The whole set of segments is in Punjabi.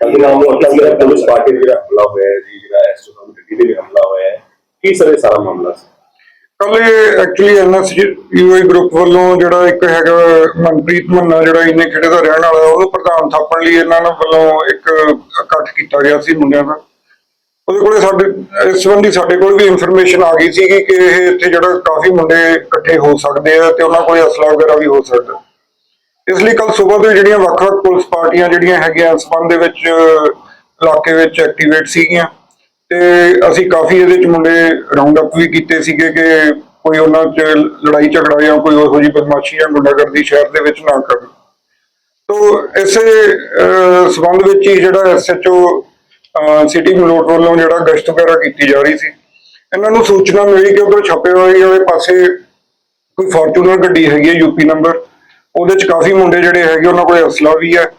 ਕੱਲ੍ਹ ਨਾਮ ਉਹ ਅੱਟਾ ਜਿਹੜਾ ਪੁਲਿਸ ਪਾਰਟੀ ਦਾ ਜਿਹੜਾ ਹਮਲਾ ਹੋਇਆ ਹੈ ਜੀ, ਜਿਹੜਾ ਐਸ ਤੋਂ ਗੱਡੀ ਦੇ ਵੀ ਹਮਲਾ ਹੋਇਆ ਹੈ, ਕੀ ਸਰ ਇਹ ਸਾਰਾ ਮਾਮਲਾ ਸੀ? ਕੱਲ ਐਕਚੁਅਲੀ ਐਨਐਸ ਯੂਆਈ ਗਰੁੱਪ ਵੱਲੋਂ ਜਿਹੜਾ ਇੱਕ ਹੈਗਾ ਮਨਪ੍ਰੀਤ ਮੰਨਾ ਜਿਹੜਾ ਇੰਨੇ ਖੇੜੇ ਦਾ ਰਹਿਣ ਵਾਲਾ, ਉਹਨੂੰ ਪ੍ਰਧਾਨ ਥਾਪਣ ਲਈ ਇਹਨਾਂ ਨੇ ਵੱਲੋਂ ਇੱਕ ਇਕੱਠ ਕੀਤਾ ਗਿਆ ਸੀ ਮੁੰਡਿਆਂ ਦਾ। ਉਹਦੇ ਕੋਲੇ ਸਾਡੇ, ਇਸ ਸੰਬੰਧੀ ਸਾਡੇ ਕੋਲ ਵੀ ਇਨਫੋਰਮੇਸ਼ਨ ਆ ਗਈ ਸੀ ਕਿ ਇਹ ਇੱਥੇ ਜਿਹੜਾ ਕਾਫੀ ਮੁੰਡੇ ਇਕੱਠੇ ਹੋ ਸਕਦੇ ਆ ਤੇ ਉਹਨਾਂ ਕੋਲੇ ਅਸਲਾ ਵਗੈਰਾ ਵੀ ਹੋ ਸਕਦਾ। ਇਸ ਲਈ ਕੱਲ ਸਵੇਰ ਤੋਂ ਜਿਹੜੀਆਂ ਵੱਖ-ਵੱਖ ਪੁਲਿਸ ਪਾਰਟੀਆਂ ਜਿਹੜੀਆਂ ਹੈਗੀਆਂ ਇਸ ਸੰਬੰਧ ਦੇ ਵਿੱਚ ਇਲਾਕੇ ਵਿੱਚ ਐਕਟੀਵੇਟ ਸੀਗੀਆਂ ਤੇ ਅਸੀਂ ਕਾਫੀ ਇਹਦੇ ਚ ਮੁੰਡੇ ਰਾਉਂਡ ਅਪ ਵੀ ਕੀਤੇ ਸੀਗੇ ਕਿ ਕੋਈ ਉਹਨਾਂ ਚ ਲੜਾਈ ਝਗੜਾ ਜਾਂ ਕੋਈ ਉਹੋ ਜਿਹੀ ਬਦਮਾਸ਼ੀ ਜਾਂ ਗੁੰਡਾਗਰਦੀ ਸ਼ਹਿਰ ਦੇ ਵਿੱਚ ਨਾ ਕਰਨ ਤੋ ਇਸੇ ਅਹ, ਸੰਬੰਧ ਵਿੱਚ ਹੀ ਜਿਹੜਾ ਐਸਐਚਓ ਸਿਟੀ ਮਲੋਟ ਵੱਲੋਂ ਜਿਹੜਾ ਗਸ਼ਤ ਵਗੈਰਾ ਕੀਤੀ ਜਾ ਰਹੀ ਸੀ ਇਹਨਾਂ ਨੂੰ ਸੂਚਨਾ ਮਿਲੀ ਕਿ ਉਧਰ ਛਪੇ ਹੋਏ ਵਾਲੇ ਪਾਸੇ ਕੋਈ ਫੋਰਚੂਨਰ ਗੱਡੀ ਹੈਗੀ ਹੈ ਯੂਪੀ ਨੰਬਰ ਉਹਦੇ ਚ ਕਾਫੀ ਮੁੰਡੇ ਜਿਹੜੇ ਹੈਗੇ, ਉਹਨਾਂ ਕੋਲ ਅਸਲਾ ਵੀ ਹੈ।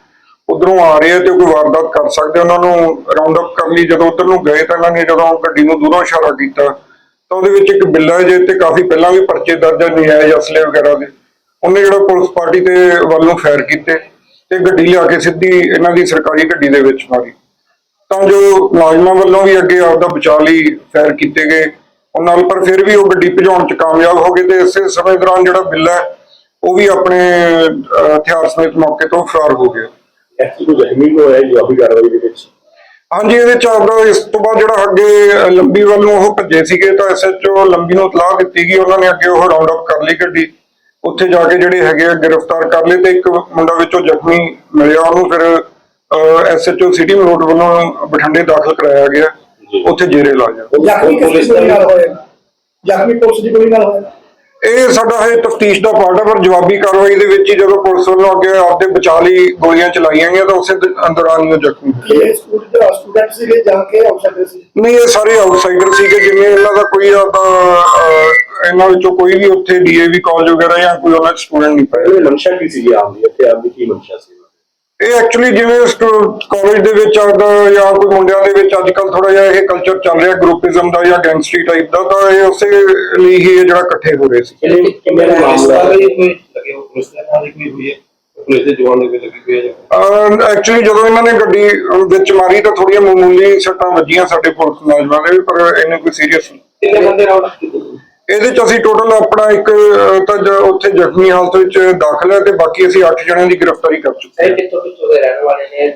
ਉਧਰੋਂ ਆ ਰਹੇ ਆ ਤੇ ਕੋਈ ਵਾਰਦਾਤ ਕਰ ਸਕਦੇ ਉਹਨਾਂ ਨੂੰ ਰਾਉਂਡ ਅਪ ਕਰਨ ਲਈ ਜਦੋਂ ਉਧਰ ਨੂੰ ਗਏ ਤਾਂ ਇਹਨਾਂ ਨੇ ਜਦੋਂ ਗੱਡੀ ਨੂੰ ਦੂਰੋਂ ਇਸ਼ਾਰਾ ਕੀਤਾ, ਤਾਂ ਉਹਦੇ ਵਿੱਚ ਇੱਕ ਬਿੱਲਾ ਜੇ ਤੇ ਕਾਫੀ ਪਹਿਲਾਂ ਵੀ ਪਰਚੇ ਦਰਜ ਹੈ ਨਜਾਇਜ਼ ਅਸਲੇ ਵਗੈਰਾ ਦੇ। ਉਹਨੇ ਜਿਹੜਾ ਪੁਲਿਸ ਪਾਰਟੀ ਦੇ ਵੱਲ ਨੂੰ ਫਾਇਰ ਕੀਤੇ ਤੇ ਗੱਡੀ ਲਿਆ ਕੇ ਸਿੱਧੀ ਇਹਨਾਂ ਦੀ ਸਰਕਾਰੀ ਗੱਡੀ ਦੇ ਵਿੱਚ ਮਾਰੀ। ਤਾਂ ਜੋ ਮੁਲਾਜ਼ਮਾਂ ਵੱਲੋਂ ਵੀ ਅੱਗੇ ਆਪਦਾ ਬਚਾਅ ਲਈ ਫਾਇਰ ਕੀਤੇ ਗਏ। ਉਹਨਾਂ ਨਾਲ ਪਰ ਫਿਰ ਵੀ ਉਹ ਗੱਡੀ ਭਜਾਉਣ ਚ ਕਾਮਯਾਬ ਹੋ ਗਏ ਤੇ ਇਸੇ ਸਮੇਂ ਦੌਰਾਨ ਜਿਹੜਾ ਬਿੱਲਾ ਉਹ ਵੀ ਆਪਣੇ ਹਥਿਆਰ ਸਮੇਤ ਮੌਕੇ ਤੋਂ ਫਰਾਰ ਹੋ ਗਿਆ ਐਕਚੁਅਲੀ ਜ਼ਖਮੀ ਹੋਇਆ ਜਵਾਬੀ ਕਾਰਵਾਈ ਦੇ ਵਿੱਚ? ਹਾਂਜੀ ਇਹਦੇ ਚ ਆਪਦਾ ਇਸ ਤੋਂ ਬਾਅਦ ਜਿਹੜਾ ਅੱਗੇ ਅਹ, ਲੰਬੀ ਵੱਲ ਨੂੰ ਉਹ ਭੱਜੇ ਸੀਗੇ ਤਾਂ ਐਸਐਚਓ ਲੰਬੀ ਨੂੰ ਇਤਲਾਹ ਦਿੱਤੀ ਗਈ ਉਹਨਾਂ ਨੇ ਅੱਗੇ ਉਹ ਰਾਉਂਡ ਅਪ ਕਰ ਲਈ ਗੱਡੀ। ਉੱਥੇ ਜਾ ਕੇ ਜਿਹੜੇ ਹੈਗੇ ਆ ਗ੍ਰਿਫਤਾਰ ਕਰ ਲਏ ਤੇ ਇੱਕ ਮੁੰਡਾ ਵਿੱਚੋਂ ਜ਼ਖਮੀ ਮਿਲਿਆ ਉਹਨੂੰ ਫਿਰ ਐਸਐਚਓ ਸਿਟੀ ਰੋਡ ਵੱਲੋਂ ਬਠਿੰਡੇ ਦਾਖਲ ਕਰਾਇਆ ਗਿਆ। ਜੀ। ਉੱਥੇ ਜੇਰੇ ਲਾਇਆ ਜ਼ਖਮੀ ਕਿਸ ਦੀ ਨਾਲ ਹੋਇਆ? ਜ਼ਖਮੀ ਪੁਲਿਸ ਦੀ ਕੋਈ ਨਾਲ ਹੋਇਆ? ਇਹ ਸਾਡਾ ਹੈ ਤਫਤੀਸ਼ ਦਾ ਪਾਰਟ ਹੈ ਪਰ ਜਵਾਬੀ ਕਾਰਵਾਈ ਦੇ ਵਿੱਚ ਹੀ ਜਦੋਂ ਪੁਲਿਸ ਵੱਲੋਂ ਅੱਗੇ ਆਪਦੇ ਬਚਾਅ ਲਈ ਗੋਲੀਆਂ ਚਲਾਈਆਂ ਗਈਆਂ ਤਾਂ ਉਸੇ ਦ- ਦੌਰਾਨ ਉਹ ਜ਼ਖਮੀ। ਇਹ ਦੇ ਸਟੂਡੈਂਟ ਸੀਗੇ ਜਾ ਕੇ ਆਊਟਸਾਈਡਰ ਸੀ? ਨਹੀਂ ਇਹ ਸਾਰੇ ਆਊਟਸਾਈਡਰ ਸੀਗੇ ਜਿਵੇਂ ਇਹਨਾਂ ਦਾ ਕੋਈ ਇਹਨਾਂ ਵਿੱਚੋਂ ਕੋਈ ਵੀ ਉੱਥੇ ਡੀਏਵੀ ਕਾਲਜ ਵਗੈਰਾ ਜਾਂ ਕੋਈ ਉਹਨਾਂ ਸਟੂਡੈਂਟ ਨਹੀਂ ਪਏ ਮਨਸ਼ਾ ਕੀ ਸੀ ਜੀ ਆਮ ਦੀ? ਇੱਥੇ ਆਮ ਦੀ ਕੀ ਮਨਸ਼ਾ ਸੀ? ਇਹ ਐਕਚੁਅਲੀ ਜਿਵੇਂ ਕਾਲਜ ਦੇ ਵਿੱਚ ਆਪਦਾ ਜਾਂ ਕੋਈ ਮੁੰਡਿਆਂ ਦੇ ਵਿੱਚ ਅੱਜ ਕੱਲ ਥੋੜਾ ਜਿਹਾ ਇਹ ਕਲਚਰ ਚੱਲ ਰਿਹਾ ਗਰੁੱਪਿਜ਼ਮ ਦਾ ਜਾਂ ਗੈਂਗਸਟਰੀ ਟਾਈਪ ਦਾ ਤਾਂ ਇਹ ਉਸੇ ਲਈ ਹੀ ਇਹ ਜਿਹੜਾ ਇਕੱਠੇ ਹੋ ਰਹੇ ਸੀ ਦਾ ਮਾਮਲਾ ਹੈ? ਪੁਲਿਸ ਦੇ ਨਾਲ ਕੋਈ ਹੋਈ ਹੈ ਪੁਲਿਸ ਦੇ ਜਵਾਨ ਦੇ ਲੱਗੀ ਹੋਈ ਹੈ ਐਕਚੁਅਲੀ ਜਦੋਂ ਇਹਨਾਂ ਨੇ ਗੱਡੀ ਵਿੱਚ ਮਾਰੀ ਤਾਂ ਥੋੜੀਆਂ ਮਾਮੂਲੀ ਸੱਟਾਂ ਵੱਜੀਆਂ ਸਾਡੇ ਪੁਲਿਸ ਮੁਲਾਜ਼ਮਾਂ ਦੇ ਵੀ ਪਰ ਇਹਨੇ ਕੋਈ ਸੀਰੀਅਸ ਕਿੰਨੇ ਬੰਦੇ ਰਾਉਂਡ ਇਹਦੇ ਚ ਅਸੀਂ ਟੋਟਲ ਆਪਣਾ ਇੱਕ ਤਾਂ ਜ- ਉੱਥੇ ਜ਼ਖਮੀ ਹਾਲਤ ਵਿੱਚ ਦਾਖਲ ਹੈ ਤੇ ਬਾਕੀ ਅਸੀਂ 8 ਜਣਿਆਂ ਦੀ ਗ੍ਰਿਫਤਾਰੀ ਕਰ ਚੁੱਕੇ ਹਾਂ। ਕਿੱਥੋਂ ਕਿੱਥੋਂ ਦੇ ਰਹਿਣ ਵਾਲੇ ਨੇ?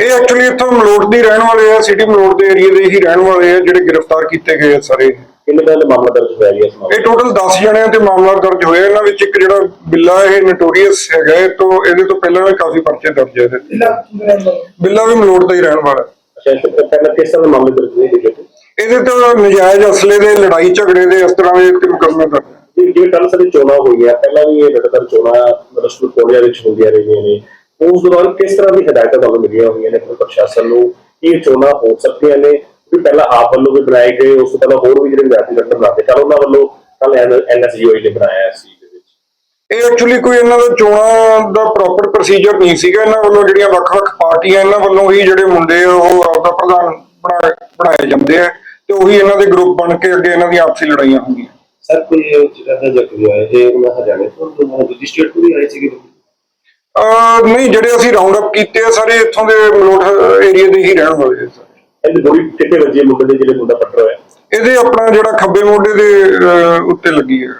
ਇਹ ਐਕਚੁਅਲੀ ਇੱਥੋਂ ਮਲੋਟ ਦੇ ਰਹਿਣ ਵਾਲੇ ਆ ਸਿਟੀ ਮਲੋਟ ਦੇ ਏਰੀਆ ਦੇ ਹੀ ਰਹਿਣ ਵਾਲੇ ਆ ਜਿਹੜੇ ਗ੍ਰਿਫਤਾਰ ਕੀਤੇ ਗਏ ਆ ਸਾਰੇ। ਕਿੰਨੇ ਦਾ ਮਾਮਲਾ ਦਰਜ ਹੋਇਆ ਜੀ ਇਸ ਮਾਮਲੇ ਇਹ ਟੋਟਲ 10 ਜਣਿਆਂ ਤੇ ਮਾਮਲਾ ਦਰਜ ਹੋਇਆ। ਇਹਨਾਂ ਵਿੱਚ ਇੱਕ ਜਿਹੜਾ ਬਿੱਲਾ ਇਹ ਨੋਟੋਰੀਅਸ ਹੈਗਾ ਇਹ ਤੋਂ ਇਹਦੇ ਤੋਂ ਪਹਿਲਾਂ ਵੀ ਕਾਫੀ ਪਰਚੇ ਦਰਜ ਹੈ ਇਹਦੇ ਤੇ। ਬਿੱਲਾ ਵੀ ਮਲੋਟ ਦਾ ਹੀ ਰਹਿਣ ਵਾਲਾ। ਅੱਛਾ ਇਸ ਤੋਂ ਪਹਿਲਾਂ ਕਿਸ ਤਰ੍ਹਾਂ ਦੇ ਮਾਮਲੇ ਦਰਜ ਹੋਏ ਇਹਦੇ ਤੋਂ ਨਜਾਇਜ਼ ਅਸਲੇ ਦੇ ਲੜਾਈ ਝਗੜੇ ਦੇ ਇਸ ਤਰ੍ਹਾਂ ਦੇ ਦਰਜ ਹੈ। ਜੀ ਕੱਲ ਸਾਡੀ ਚੋਣਾਂ ਹੋਈਆਂ ਪਹਿਲਾਂ ਵੀ ਇਹ ਲਗਾਤਾਰ ਚੋਣਾਂ ਸਕੂਲ ਕੋਲਿਆਂ ਵਿੱਚ ਹੁੰਦੀਆਂ ਰਹੀਆਂ ਨੇ। ਉਸ ਦੌਰਾਨ ਕਿਸ ਤਰ੍ਹਾਂ ਦੀ ਹਦਾਇਤਾਂ ਤੁਹਾਨੂੰ ਮਿਲੀਆਂ ਹੋਈਆਂ ਨੇ ਪ੍ਰਸ਼ਾਸਨ ਨੂੰ ਇਹ ਚੋਣਾਂ ਹੋ ਸਕਦੀਆਂ ਨੇ? ਵੀ ਪਹਿਲਾਂ ਆਪ ਵੱਲੋਂ ਵੀ ਬਣਾਏ ਗਏ ਉਸ ਤੋਂ ਪਹਿਲਾਂ ਹੋਰ ਵੀ ਜਿਹੜੇ ਵਿਦਿਆਰਥੀ ਲੰਡਨ ਬਣਾਤੇ ਕੱਲ ਉਹਨਾਂ ਵੱਲੋਂ ਕੱਲ ਐਨਐਸਜੀਓਈ ਨੇ ਬਣਾਇਆ ਸੀ ਇਹ ਐਕਚੁਅਲੀ ਕੋਈ ਇਹਨਾਂ ਦਾ ਚੋਣਾਂ ਦਾ ਪ੍ਰੋਪਰ ਪ੍ਰੋਸੀਜਰ ਨਹੀਂ ਸੀਗਾ। ਇਹਨਾਂ ਵੱਲੋਂ ਜਿਹੜੀਆਂ ਵੱਖ-ਵੱਖ ਪਾਰਟੀਆਂ ਇਹਨਾਂ ਵੱਲੋਂ ਹੀ ਜਿਹੜੇ ਮੁੰਡੇ ਉਹ ਆਪਦਾ ਪ੍ਰਧਾਨ ਬਣਾ- ਬਣਾਏ ਜਾਂਦੇ ਆ। ਤੇ ਉਹੀ ਇਹਨਾਂ ਦੇ ਗਰੁੱਪ ਬਣ ਕੇ ਅੱਗੇ ਇਹਨਾਂ ਦੀਆਂ ਆਪਸੀ ਲੜਾਈਆਂ ਹੁੰਦੀਆਂ। ਸਰ ਕੋਈ ਜਿਹੜਾ ਜ਼ਖਮੀ ਹੋਇਆ ਇਹ ਉਹਨਾਂ ਹਰਿਆਣੇ ਤੋਂ ਦੂਜੀ ਸਟੇਟ ਤੋਂ ਵੀ ਆਏ ਸੀਗੇ ਅਹ ਨਹੀਂ ਜਿਹੜੇ ਅਸੀਂ ਰਾਉਂਡ ਅਪ ਕੀਤੇ ਆ ਸਾਰੇ ਇੱਥੋਂ ਦੇ ਮਲੋਟ ਏਰੀਆ ਦੇ ਹੀ ਰਹਿਣ ਵਾਲੇ ਸਾਰੇ। ਇਹਦੀ ਗੋਲੀ ਕਿੱਥੇ ਵੱਜੀ ਮੁੰਡੇ ਦੇ ਜਿਹੜੇ ਮੁੰਡਾ ਪੱਟਰ ਹੋਇਆ? ਇਹਦੇ ਆਪਣਾ ਜਿਹੜਾ ਖੱਬੇ ਮੋਢੇ ਦੇ ਅਹ, ਉੱਤੇ ਲੱਗੀ ਹੈ